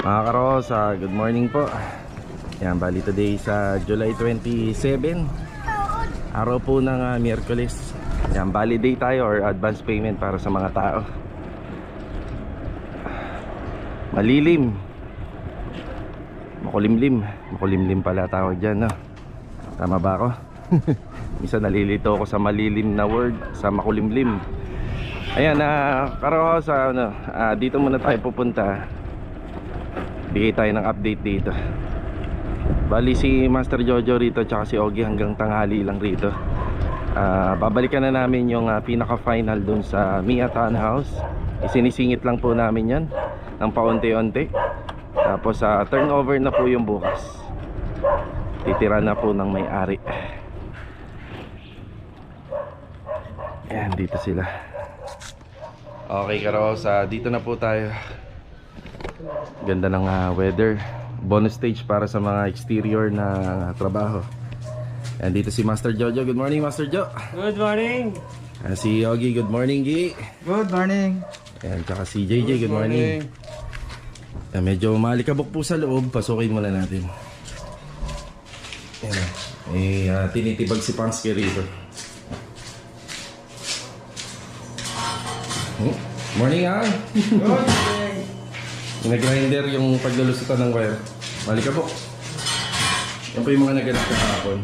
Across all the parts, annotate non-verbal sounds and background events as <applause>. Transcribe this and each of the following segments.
Mga karos, ah, good morning po. Yan, bali today sa July 27. Araw po ng ah, Miyerkules. Yan, bali day tayo or advance payment para sa mga tao. Malilim. Makulimlim. Makulimlim pala tawag dyan, no? Tama ba ako? <laughs> Misa nalilito ako sa malilim na word, sa makulimlim. Ayan, uh, sa ano, ah, dito muna tayo pupunta. Bigay tayo ng update dito. Bali si Master Jojo rito tsaka si Ogie hanggang tanghali lang rito. Ah, babalikan na namin yung ah, pinaka-final dun sa Mia Town House. Isinisingit lang po namin yan ng paunti-unti. Tapos sa turnover na po yung bukas. Titira na po ng may-ari. Ayan, dito sila. Okay, Karos, ah, dito na po tayo. Ganda ng ah, weather. Bonus stage para sa mga exterior na trabaho. And dito si Master Jojo. Good morning, Master Jo. Good morning. Ah, si Yogi. Good morning, Gi. Good morning. And tsaka si JJ. Good, morning. Ah, medyo malikabok po sa loob. Pasukin muna natin. Ayan. Eh, ah, tinitibag si Pansky rito. Hmm? Morning, ah. Good morning. Nag-grinder yung paglulusutan ng wire. Malikabok. Yan po yung mga naganap kahapon.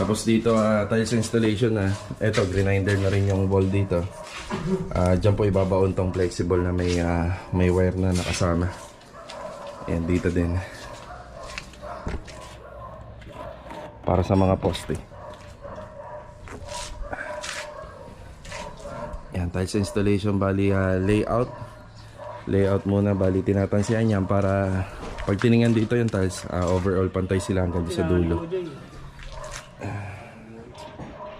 Tapos dito, ah, tiles installation na. Eto, grinder na rin yung wall dito. Ah, Diyan po ibabaon tong flexible na may, ah, may wire na nakasama. Yan, dito din. Para sa mga poste. Yan, tiles installation bali ah, layout. Layout muna bali tinatansiyan yan para pag tiningnan dito yung tiles, ah, overall pantay sila hanggang sa dulo.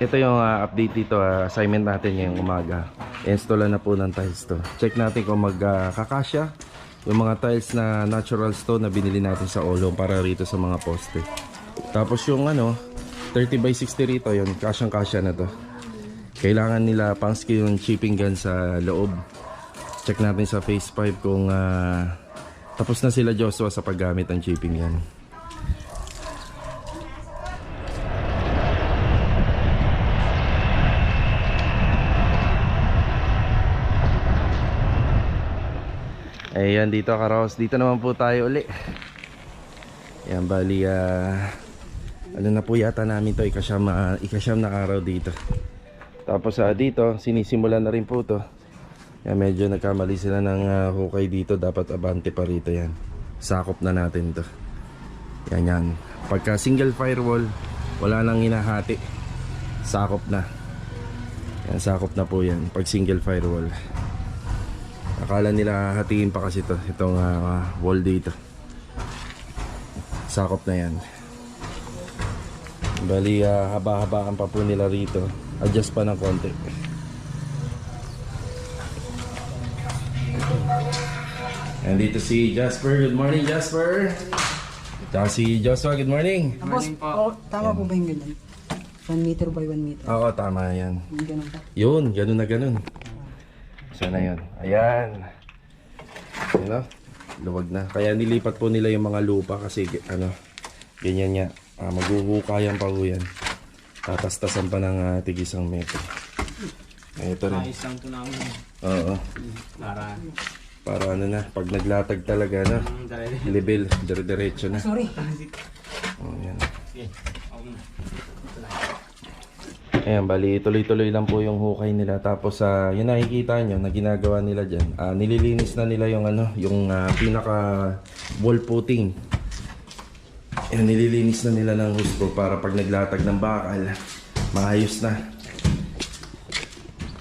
Ito yung ah, update dito, ah, assignment natin ngayong umaga. Install na po ng tiles to. Check natin kung magkakasya yung mga tiles na natural stone na binili natin sa Olong para rito sa mga poste. Tapos yung ano, 30 by 60 rito, yun, kasyang kasya na to. Kailangan nila pangski yung chipping gun sa loob. Check natin sa phase 5 kung ah, tapos na sila Joshua sa paggamit ng chipping gun. Ayan dito Karos, dito naman po tayo uli. Yan bali ah, ano na po yata namin to ikasyam, ah, ikasyam na araw dito. Tapos ah, dito, sinisimulan na rin po to. Yan, medyo nagkamali sila ng ah, hukay dito. Dapat abante pa rito yan. Sakop na natin to. Yan yan. Pagka single firewall, wala nang hinahati. Sakop na. Yan, sakop na po yan. Pag single firewall. Akala nila hatiin pa kasi to. Itong ah, wall dito. Sakop na yan. Bali, ah, haba-habaan pa po nila rito. Adjust pa ng konti. And dito si Jasper. Good morning, Jasper. Tsaka si Joshua. Good morning. Tapos, oh, tama po ba yung ganyan? 1 meter by 1 meter. Oo, tama yan. Yung ganun pa. Yun, ganun na ganun. Sana yun. Ayan. Ano? Luwag na. Kaya nilipat po nila yung mga lupa kasi ano, ganyan niya. Ah, maghuhukayan pa po yan. Tatastasan pa ng uh, tigisang metro. Ay, Ito rin. Ayos lang ito namin. Oo. Para. Para ano na, pag naglatag talaga na, Ang dali. level, dire-diretso na. Sorry. Oh, yan. Ayan, bali tuloy-tuloy lang po yung hukay nila. Tapos sa yun nakikita nyo na ginagawa nila dyan. ah, nililinis na nila yung ano, yung ah, pinaka wall putting. Ayan, nililinis na nila ng husgo para pag naglatag ng bakal, maayos na.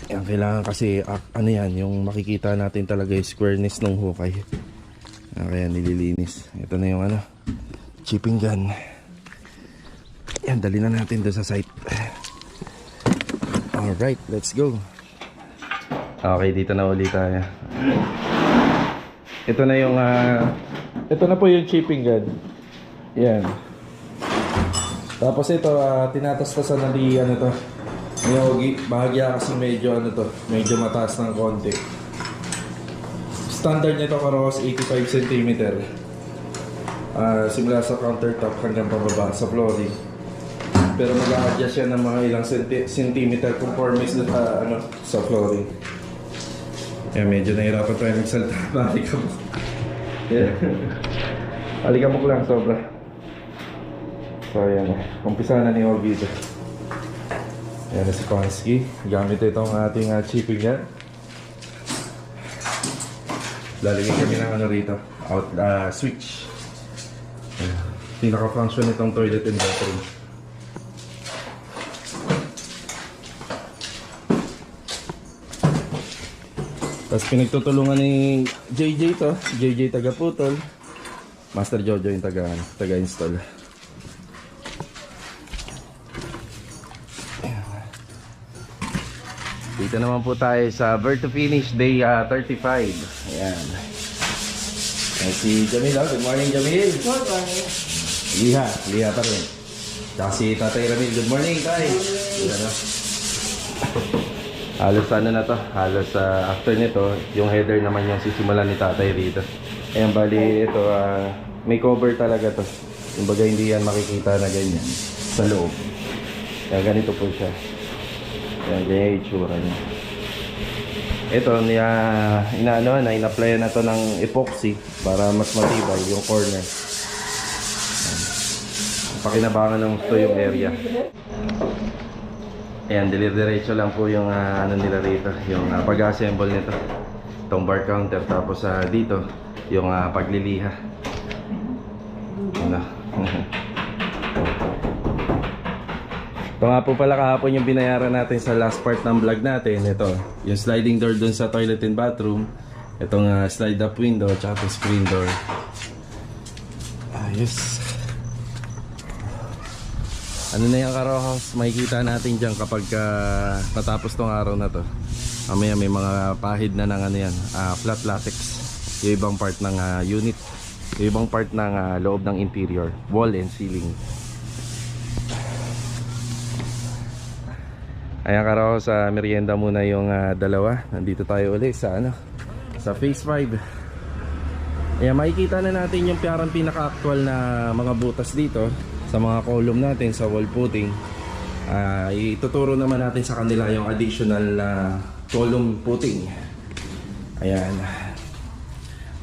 Ayan, kailangan kasi ah, ano yan, yung makikita natin talaga yung squareness ng hukay. Ah, kaya nililinis. Ito na yung ano, chipping gun. Ayan, dali na natin doon sa site. Alright, let's go. Okay, dito na ulit tayo. Ito na yung, ah, ito na po yung chipping gun. Yan. Tapos ito, ah, tinatastasan na di, ano to, Yogi, bahagya kasi medyo ano to, medyo mataas ng konti. Standard nito karos 85 cm. Ah, simula sa countertop hanggang pababa sa flooring. Pero mag-a-adjust yan ng mga ilang centi- centimeter conforme sa ano sa flooring. Kaya medyo nahirapan tayo magsalita. <laughs> Malikabok. Yeah. Alikabok lang, sobra. So, ayan. Umpisa na ni ito. Ayan na si Pansky. Gamit itong ating uh, chipping yan. Lalagyan kami ng ano rito. Out, ah, switch. Ayan. Pinaka-function itong toilet and bathroom. Tapos pinagtutulungan ni JJ to. JJ taga putol. Master Jojo yung taga, taga Dito naman po tayo sa Bird to Finish Day ah, 35. Ayan. Ayan si Jamil. oh. Good morning, Jamil. Good morning. Liha. Liha pa rin. Tsaka si Tatay Ramil. Good morning, Tay. Ayan, oh. Halos ano na to, halos ah, after nito, yung header naman yung sisimulan ni tatay dito. Ayan, bali ito, ah, may cover talaga to. Kumbaga hindi yan makikita na ganyan sa loob. Kaya ganito po siya. Ayan, ganyan yung itsura niya. Ito, niya, inaano na, in-apply na to ng epoxy para mas matibay yung corner. Pakinabangan ng gusto yung area. Ayan, dire-diretso lang po yung ah, ano nila rito, yung ah, pag-assemble nito. Itong bar counter, tapos ah, dito, yung ah, pagliliha. Ano? <laughs> nga po pala kahapon yung binayaran natin sa last part ng vlog natin. Ito, yung sliding door dun sa toilet and bathroom. Itong ah, slide up window, tsaka screen door. Ayos. Ano na yung karohos, makikita natin dyan kapag ah, natapos tong araw na to. Mamaya may mga pahid na ng ano yan, ah, flat latex. Yung ibang part ng ah, unit. Yung ibang part ng ah, loob ng interior, wall and ceiling. Ayan karohos, sa merienda muna yung ah, dalawa. Nandito tayo ulit sa ano, sa phase 5. Ayan, makikita na natin yung parang pinaka-actual na mga butas dito sa mga column natin sa wall footing. Ah, ituturo naman natin sa kanila yung additional na column footing. Ayan.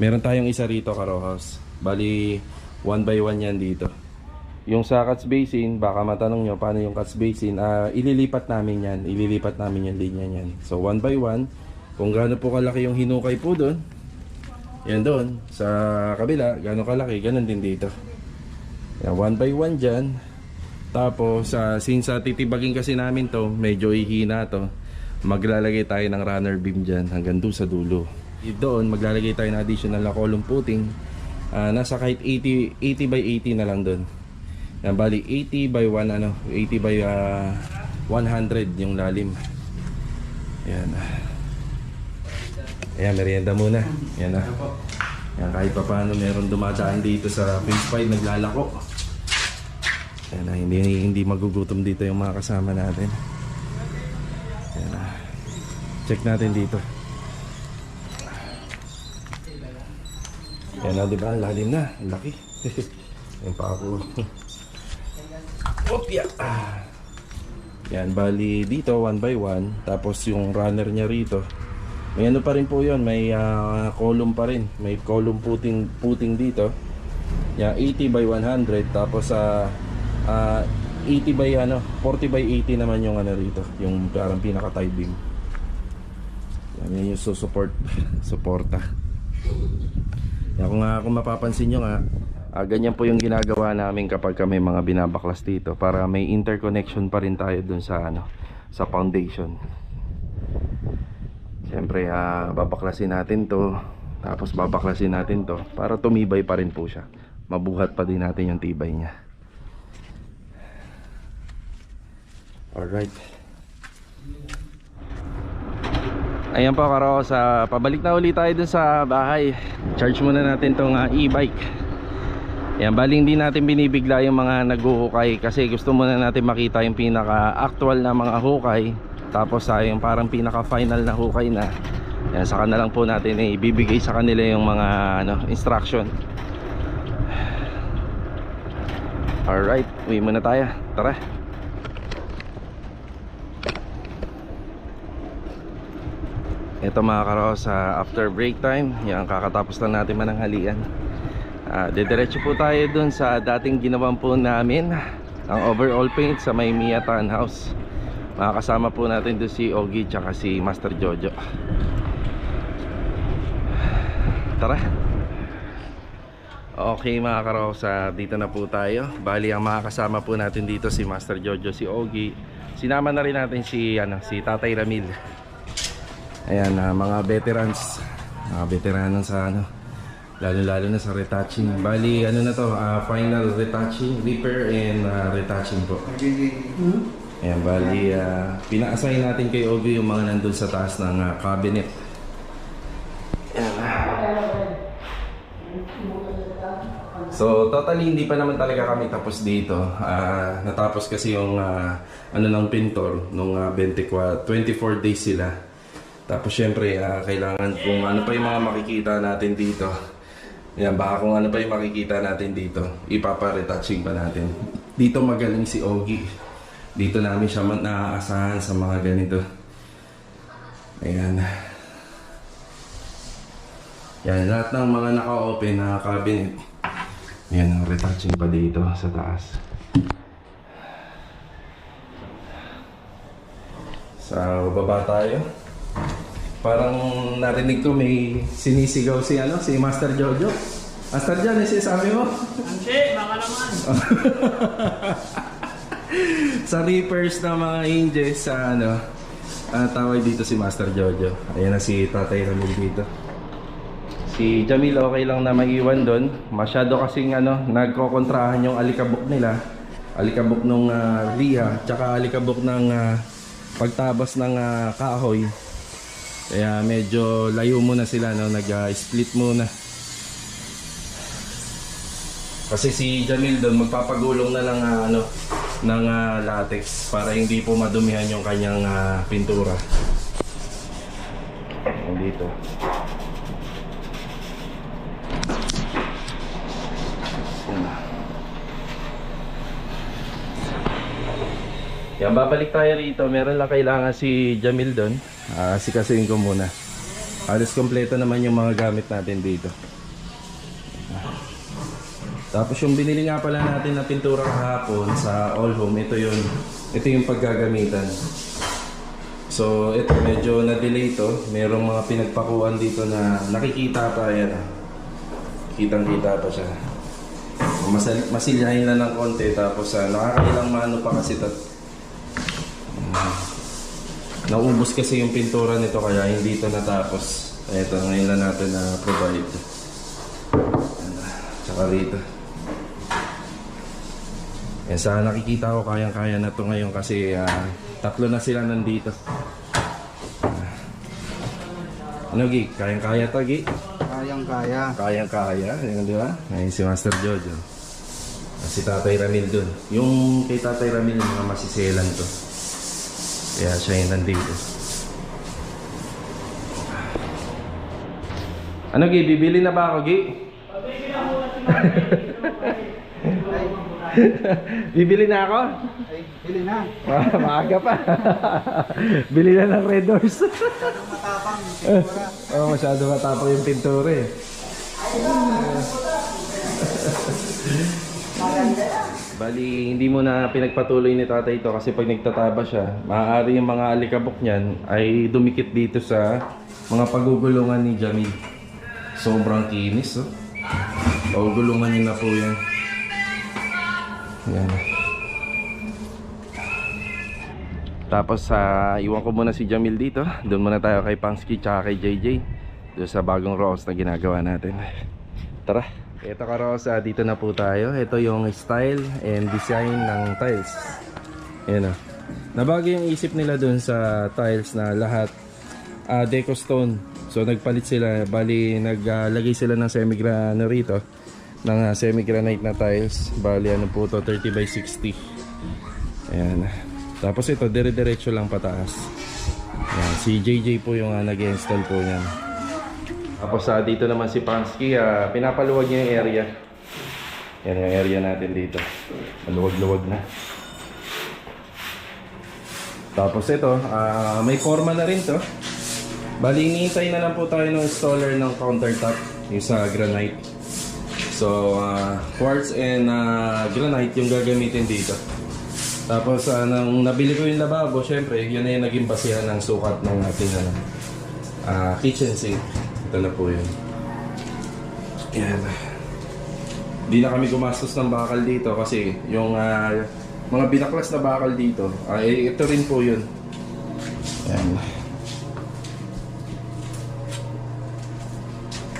Meron tayong isa rito, Karohos. Bali, one by one yan dito. Yung sa cuts basin, baka matanong nyo paano yung cuts basin. Ah, ililipat namin yan. Ililipat namin yung linya yan. So, one by one. Kung gaano po kalaki yung hinukay po doon, yan doon. Sa kabila, gaano kalaki, ganun din dito. Yan, one by one dyan. Tapos, uh, since uh, titibagin kasi namin to, medyo ihina to, maglalagay tayo ng runner beam dyan hanggang doon sa dulo. Doon, maglalagay tayo ng additional na column footing. Ah, nasa kahit 80, 80 by 80 na lang doon. Yan, bali 80 by 1, ano, 80 by ah, 100 yung lalim. Yan. Ayan, merienda muna. Yan na. Yan, kahit pa paano meron dumadaan dito sa phase 5 naglalako. Yan na, hindi, hindi magugutom dito yung mga kasama natin. Yan na. Check natin dito. Yan na, di ba? Lalim na. Ang laki. Yan pa ako. Opya! Ah. Yan, bali dito, one by one. Tapos yung runner niya rito, may ano pa rin po yun, may ah, column pa rin. May column puting, puting dito. Yan, 80 by 100. Tapos sa 80 by ano, 40 by 80 naman yung ano rito. Yung parang pinaka tie beam. Yan, yan yung susupport, <laughs> suporta. Yan, kung, ah, kung mapapansin nyo nga, ah, ganyan po yung ginagawa namin kapag kami mga binabaklas dito para may interconnection pa rin tayo dun sa ano, sa foundation. Siyempre, ah, babaklasin natin to. Tapos babaklasin natin to para tumibay pa rin po siya. Mabuhat pa din natin yung tibay niya. Alright. Ayan po karo sa pabalik na ulit tayo dun sa bahay. Charge muna natin tong ah, e-bike. Yan, bali hindi natin binibigla yung mga naghuhukay kasi gusto muna natin makita yung pinaka-actual na mga hukay. Tapos sa yung parang pinaka-final na hukay na. Yan, saka na lang po natin eh, ibibigay sa kanila yung mga ano, instruction. Alright, uwi muna tayo. Tara. Ito mga karos, sa after break time, yan kakatapos lang natin mananghalian. Ah, didiretso po tayo dun sa dating ginawan po namin ang overall paint sa may Mia House. Makakasama po natin doon si Ogie tsaka si Master Jojo. Tara. Okay mga karosa, dito na po tayo. Bali ang makakasama po natin dito si Master Jojo, si Ogie. Sinama na rin natin si ano, si Tatay Ramil. Ayan, ah, mga veterans. Mga veterano sa ano, lalo-lalo na sa retouching. Bali, ano na to, ah, final retouching, repair and ah, retouching po. Ayan, bali, ah, pina-assign natin kay Ogie yung mga nandun sa taas ng ah, cabinet. So, totally hindi pa naman talaga kami tapos dito. Ah, natapos kasi yung ah, ano ng pintor nung ah, 24, 24 days sila. Tapos syempre, ah, kailangan kung ano pa yung mga makikita natin dito. Yan, baka kung ano pa yung makikita natin dito, ipapa-retouching pa natin. Dito magaling si Ogie. Dito namin siya naaasahan sa mga ganito. Ayan. Yan, lahat ng mga naka-open na cabinet. Yan, ang retouching pa dito sa taas. Sa baba tayo. Parang narinig ko may sinisigaw si ano, si Master Jojo. Master John, ano sinasabi mo? Anche, baka naman. <laughs> sa reapers ng mga angels sa ano, ah, tawag dito si Master Jojo. Ayan na si Tatay Ramil dito. Si Jamil okay lang na maiwan doon. Masyado kasing ano, nagkokontrahan yung alikabok nila. Alikabok nung uh, Ria, tsaka alikabok ng ah, pagtabas ng ah, kahoy. Kaya medyo layo muna sila, no? nag-split muna. Kasi si Jamil doon magpapagulong na lang ah, ano ng ah, latex para hindi po madumihan yung kanyang ah, pintura. Dito. Yan, babalik tayo rito. Meron lang kailangan si Jamil doon. Ah, sikasuin ko muna. Alis kompleto naman yung mga gamit natin dito. Tapos yung binili nga pala natin na pintura kahapon sa All Home, ito yung ito yung paggagamitan. So, ito medyo na-delay to. Merong mga pinagpakuan dito na nakikita pa yan. Kitang-kita pa siya. Masal masilyahin na ng konti tapos uh, nakakailang mano pa kasi to. Naubos kasi yung pintura nito kaya hindi ito natapos. Ito, ngayon lang natin na provide. Tsaka rito. Yan sa nakikita ko kayang-kaya na to ngayon kasi ah, tatlo na sila nandito. Ano Gi? Kayang-kaya to Gi? Kayang kaya. Kayang-kaya, yan di ba? Ngayon si Master Jojo. Si Tatay Ramil dun. Yung kay Tatay Ramil, mga masiselan to. Kaya siya yung nandito. Ano Gi? Bibili na ba ako Gi? <laughs> Bibili na ako? Ay, hili na. Ah, <laughs> maaga pa. <laughs> Bili na ng Red Doors. Matapang. oh, masyado matapang yung pintura eh. Bali, hindi mo na pinagpatuloy ni tatay ito kasi pag nagtataba siya, maaari yung mga alikabok niyan ay dumikit dito sa mga pagugulungan ni Jamil. Sobrang kinis, oh. Pagugulungan niya na po yan. Yan. Tapos sa iwan ko muna si Jamil dito. Doon muna tayo kay Pangsky tsaka kay JJ. Doon sa bagong rolls na ginagawa natin. Tara. Ito ka Ross, ah, dito na po tayo. Ito yung style and design ng tiles. Ayan o. Nabago yung isip nila doon sa tiles na lahat ah, deco stone. So nagpalit sila, bali naglagay sila ng semigrano rito ng ah, semi-granite na tiles. Bali ano po to 30 by 60. Ayan. Tapos ito dire-diretso lang pataas. Ayan, si JJ po yung uh, nag-install po niyan. Tapos sa dito naman si Pansky, ah, pinapaluwag niya yung area. Yan yung area natin dito. Maluwag-luwag na. Tapos ito, ah, may forma na rin to. Bali, iniintay na lang po tayo ng installer ng countertop, yung sa granite. So, ah, quartz and ah, granite yung gagamitin dito. Tapos, ah, nang nabili ko yung lababo, syempre, yun na yung naging basihan ng sukat ng ating ah, kitchen sink. Ito na po yun. Yan. Di na kami gumastos ng bakal dito kasi yung ah, mga binaklas na bakal dito, ay ito rin po yun. Yan.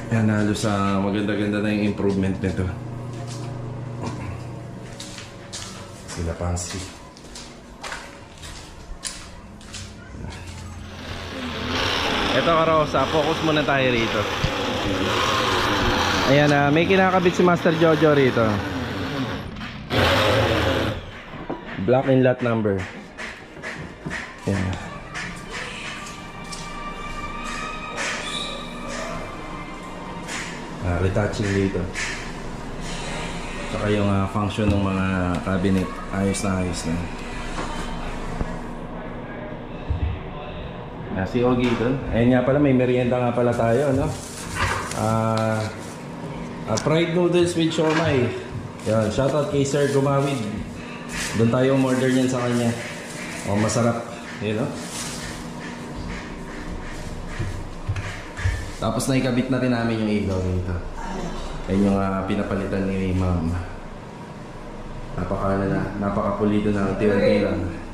Yan, halos sa maganda-ganda na yung improvement nito. Sila Pansky. Ito Karosa, focus muna tayo rito. Ayan na, may kinakabit si Master Jojo rito. Black and lot number. Ayan. Ah, retouching dito. Saka yung ah, function ng mga cabinet, ayos na ayos na. Si Ogie doon. Ayun nga pala, may merienda nga pala tayo, no? Ah, ah, fried noodles with siomay. Yan, shoutout kay Sir Gumawid. Doon tayo umorder niyan sa kanya. Oh, masarap. Yun, no? Tapos naikabit na rin namin yung ilaw dito. Ayun yung ah, pinapalitan ni ma'am. Napaka na, napakapulido na unti-unti lang.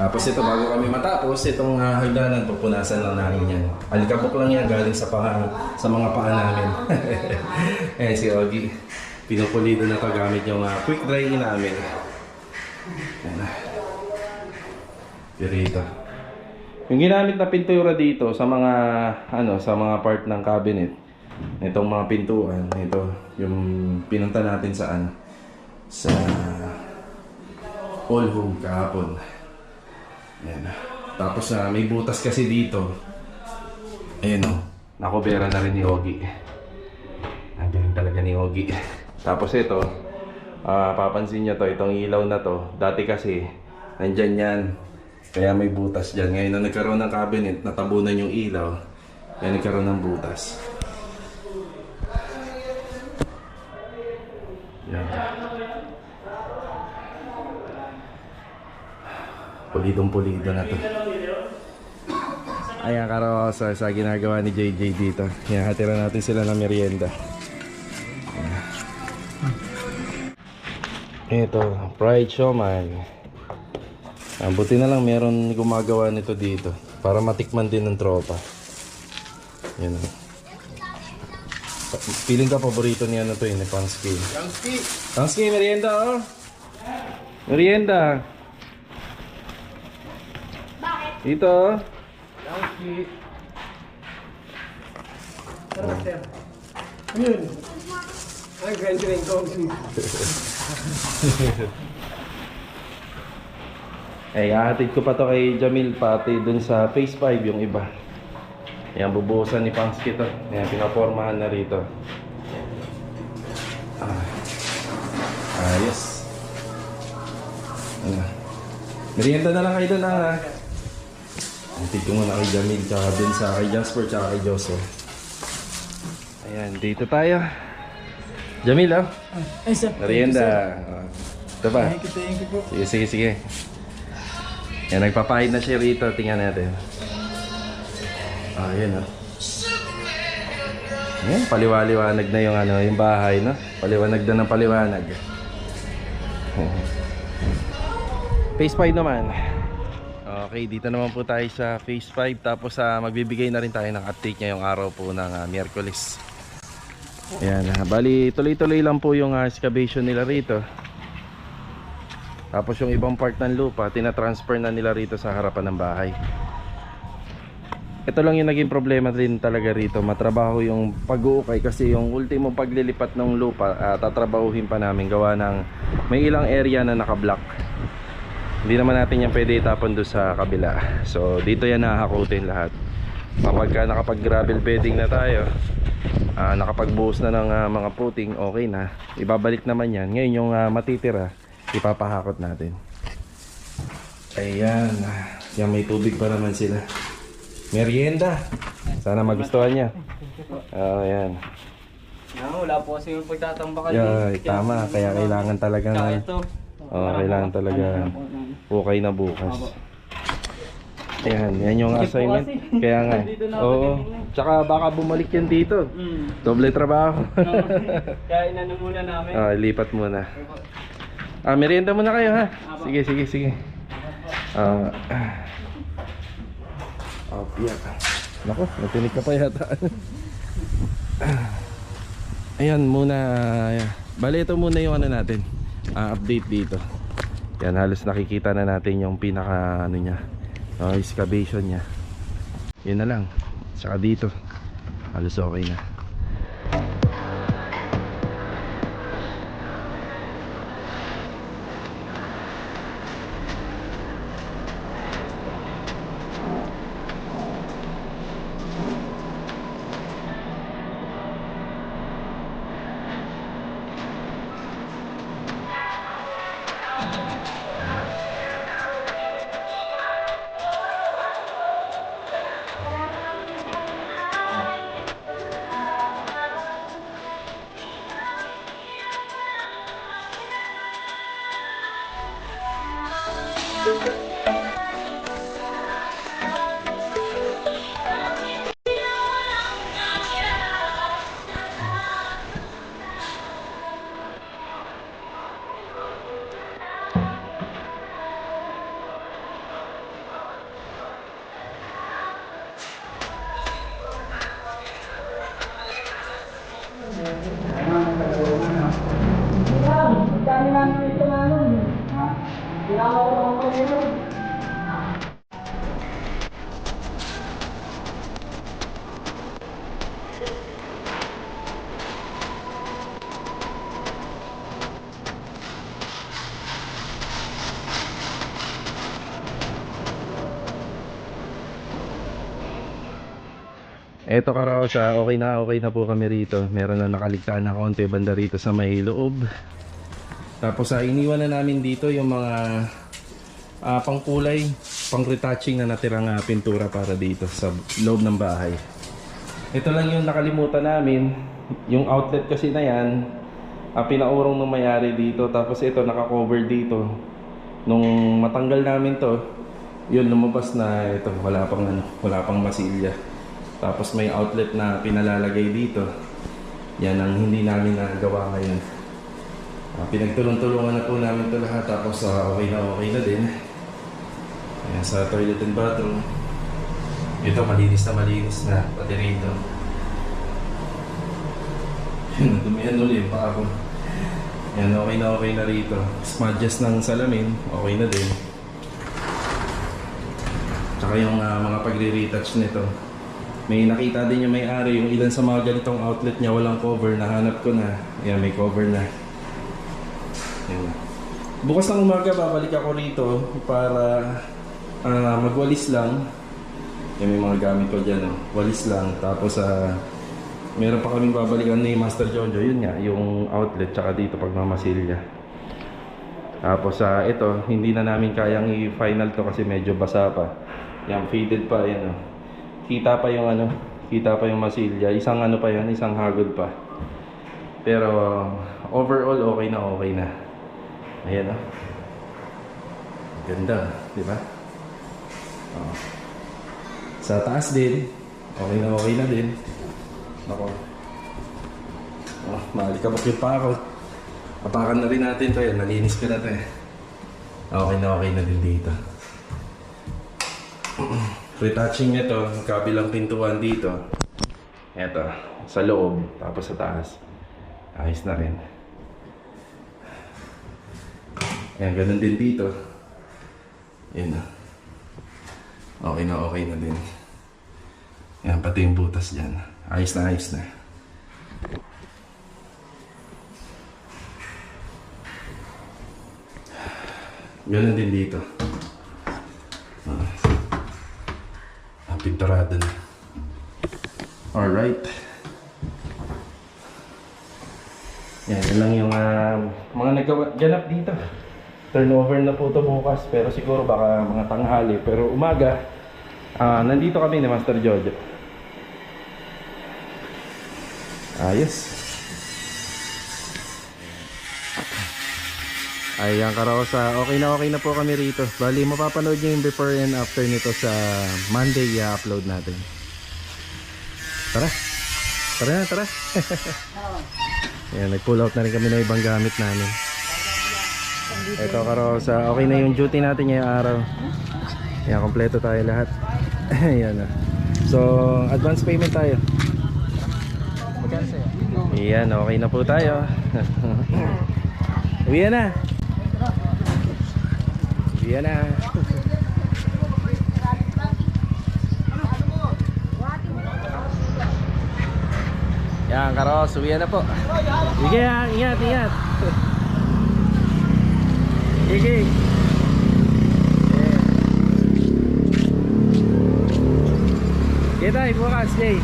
Tapos ito bago kami matapos, itong uh, hagdanan pupunasan lang namin yan. Alikabok lang yan galing sa paa, sa mga paa namin. <laughs> eh si Ogie, pinupulido na to gamit yung ah, quick dry namin. Yan. Pirito. Yung ginamit na pintura dito sa mga ano sa mga part ng cabinet nitong mga pintuan ito yung pinunta natin sa ano sa all home kahapon yan tapos na may butas kasi dito. Ayun o nakobera na rin ni Ogie. Ang galing talaga ni Ogie. Tapos ito ah, papansin nyo to itong ilaw na to. Dati kasi nandyan yan. Kaya may butas dyan. Ngayon na nagkaroon ng cabinet, natabunan yung ilaw. Kaya nagkaroon ng butas. Yan. Pulidong pulido na to. Ayan, karo sa, sa ginagawa ni JJ dito. Yan, hatira natin sila ng merienda. Ito, fried siomay. Ah, buti na lang meron gumagawa nito dito para matikman din ng tropa. Yan. Feeling ka paborito niya na to eh, ni Pansky. Yankee! Pansky, merienda oh. Merienda. Dito oh. Yankee! Ayun. Ang ganda rin coffee. Eh, hahatid ko pa to kay Jamil pati dun sa Phase 5 yung iba. Yan, bubuhusan ni Pansky to. Yan, pinapormahan na rito. Ah. Ayos. Ano? Merienda na lang kayo dun ah. Antid ko muna kay Jamil, tsaka dun sa kay Jasper, tsaka kay Joseph. Ayan, dito tayo. Jamil ah. Ay, sir. Merienda. Ah, Ito pa. Thank you, thank you po. Sige, sige, sige. Yan, nagpapahid na siya rito. Tingnan natin. Ah, yan ah. Yan, paliwaliwanag na yung ano, yung bahay, no? Paliwanag na ng paliwanag. <laughs> Phase 5 naman. Okay, dito naman po tayo sa Phase 5 tapos ah, magbibigay na rin tayo ng update ngayong araw po ng ah, Miyerkules. Ayan, ah, bali tuloy-tuloy lang po yung ah, excavation nila rito. Tapos yung ibang part ng lupa, tinatransfer na nila rito sa harapan ng bahay. Ito lang yung naging problema din talaga rito. Matrabaho yung pag-uukay kasi yung ultimo paglilipat ng lupa, ah, tatrabahuhin pa namin gawa ng may ilang area na naka-block. Hindi naman natin yan pwede itapon doon sa kabila. So dito yan nahahakutin lahat. Kapag ka nakapag gravel bedding na tayo, ah, nakapagbuhos na ng ah, mga puting, okay na. Ibabalik naman yan. Ngayon yung ah, matitira, ipapahakot natin. Ayan. Yan may tubig pa naman sila. Merienda. Sana magustuhan niya. Oh, ayan. Wala po kasi yung pagtatambakan. Yeah, tama. Kaya kailangan talaga na. ito. Oh, kailangan talaga okay na bukas. Ayan, yan yung assignment. Kaya nga. Na Oo. ako Tsaka baka bumalik yan dito. Mm. Doble trabaho. <laughs> Kaya inano muna namin. ah, lipat muna. Ah, merienda muna kayo ha. Sige, sige, sige. Ah. Oh, piyak. Nako, natinig ka pa yata. <laughs> Ayan muna. Bale, ito muna yung ano natin. Ah, update dito. Yan, halos nakikita na natin yung pinaka ano niya. Uh, excavation niya. Yun na lang. Saka dito. Halos okay na. Eto Karaosa, okay na okay na po kami rito. Meron na nakaligtaan na konti banda rito sa may loob. Tapos sa iniwan na namin dito yung mga ah, pangkulay, pang retouching na natirang ah, pintura para dito sa loob ng bahay. Ito lang yung nakalimutan namin. Yung outlet kasi na yan, ah, pinaurong ng mayari dito. Tapos ito naka-cover dito. Nung matanggal namin to, yun lumabas na ito, wala pang ano, wala pang masilya. Tapos may outlet na pinalalagay dito. Yan ang hindi namin nagawa ngayon. Ah, pinagtulong-tulungan na po namin ito lahat. Tapos ah, okay na okay na din. Ayan, sa toilet and bathroom. Ito malinis na malinis na. Pati rito. <laughs> Yun, dumihan ulit yung paa ko. Yan, okay na okay na rito. Smudges ng salamin, okay na din. Tsaka yung ah, mga pagre-retouch nito. May nakita din yung may-ari, yung ilan sa mga ganitong outlet niya walang cover, nahanap ko na. Yan, may cover na. Yan. Bukas ng umaga, babalik ako rito para ah, magwalis lang. Yan, may mga gamit ko dyan, oh. walis lang. Tapos, ah, meron pa kaming babalikan ni Master Jojo, yun nga, yung outlet, tsaka dito pagmamasilya. Tapos, ah, ito, hindi na namin kayang i-final to kasi medyo basa pa. Yan, faded pa, yan, oh. Kita pa yung ano, kita pa yung masilya. Isang ano pa yan, isang hagod pa. Pero overall okay na okay na. Ayan oh. Ganda, di ba? Oh. Sa taas din, okay na okay na din. Ako. Oh, maalikabok yung pa ako. Apakan na rin natin to yan, nalinis ko na eh. Okay na okay na din dito. Retouching nito, kabilang pintuan dito. Eto, sa loob, tapos sa taas. Ayos na rin. Ayan, ganun din dito. Ayan. Okay na, okay na din. Yan, pati yung butas dyan. Ayos na ayos na. Ganun din dito. Ah pinturado na. Alright. Yan, yan lang yung ah, mga nagawa, dito. Turnover na po ito bukas, pero siguro baka mga tanghali. Pero umaga, ah, nandito kami ni Master Jojo. Ayos. Ayan, Karosa. Okay na okay na po kami rito. Bali, mapapanood nyo yung before and after nito sa Monday i-upload natin. Tara. Tara na, tara. <laughs> Ayan, nag-pull out na rin kami ng ibang gamit namin. Ito, Karosa. Okay na yung duty natin ngayong araw. Ayan, kompleto tayo lahat. <laughs> Ayan na. So, advance payment tayo. Ayan, okay na po tayo. <laughs> Uwi na. Uwi na. Yan, karos, uwi na po. Sige, ingat, ingat. Sige. Kita, bukas, Jay.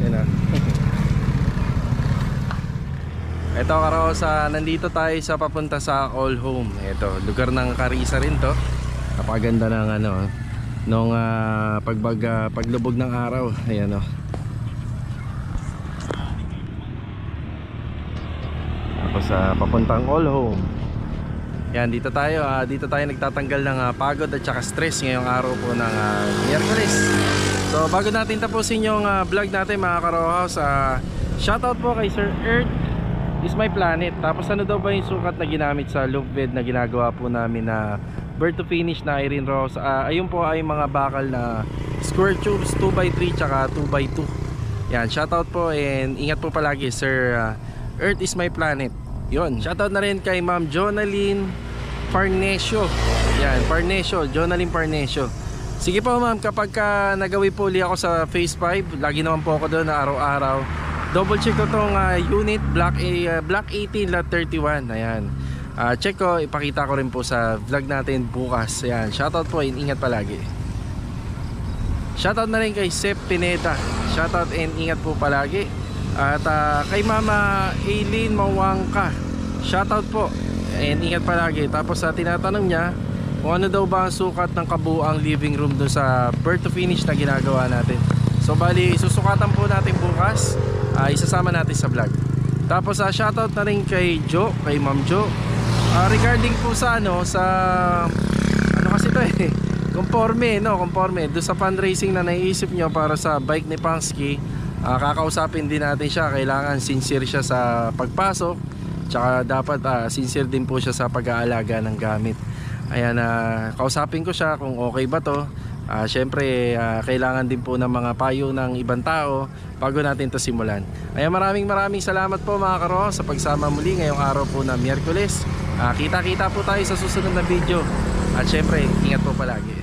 Yan na. Ito karosa, nandito tayo sa papunta sa All Home. Ito, lugar ng Karisa rin to. Napaganda ng ano, nung ah, pagbag, ah, paglubog ng araw. Ayan o. Tapos sa papuntang All Home. Yan, dito tayo. ah, dito tayo nagtatanggal ng ah, pagod at saka stress ngayong araw po ng uh, Miyerkules. So, bago natin tapusin yung ah, vlog natin mga karohaus, uh, shoutout po kay Sir Earth is my planet. Tapos ano daw ba yung sukat na ginamit sa loop bed na ginagawa po namin na bird to finish na Irene Rose. Ah, ayun po ay mga bakal na square tubes 2x3 tsaka 2x2. Yan, shoutout po and ingat po palagi Sir ah, Earth is my planet. Yun, shoutout na rin kay Ma'am Jonaline Parnesio. Yan, Parnesio, Jonaline Parnesio. Sige po ma'am, kapag ka nagawi po uli ako sa Phase 5, lagi naman po ako doon na araw-araw double check ko tong ah, unit block A, ah, block 18 lot 31 ayan. Ah, check ko ipakita ko rin po sa vlog natin bukas. Ayan shoutout po and ingat palagi. Shoutout na rin kay Sep Pineda. Shoutout and ingat po palagi. At ah, kay mama Aileen Mawangka. Shoutout po and ingat palagi. Tapos sa tinatanong niya kung ano daw ba ang sukat ng kabuang living room doon sa bird to finish na ginagawa natin. So bali susukatan po natin bukas Ah, isasama natin sa vlog. Tapos sa shoutout na rin kay Jo, kay Ma'am Jo. Ah, regarding po sa ano sa ano kasi to eh <laughs> conforme no, conforme do sa fundraising na naiisip nyo para sa bike ni Pangsky. ah, kakausapin din natin siya, kailangan sincere siya sa pagpasok. Tsaka dapat ah, sincere din po siya sa pag-aalaga ng gamit. Ayan, ah, kausapin ko siya kung okay ba to. Ah, Siyempre, ah, kailangan din po ng mga payo ng ibang tao bago natin to simulan. Ayan, maraming maraming salamat po mga karo sa pagsama muli ngayong araw po na Miyerkules. Ah, kita-kita po tayo sa susunod na video. At syempre, ingat po palagi.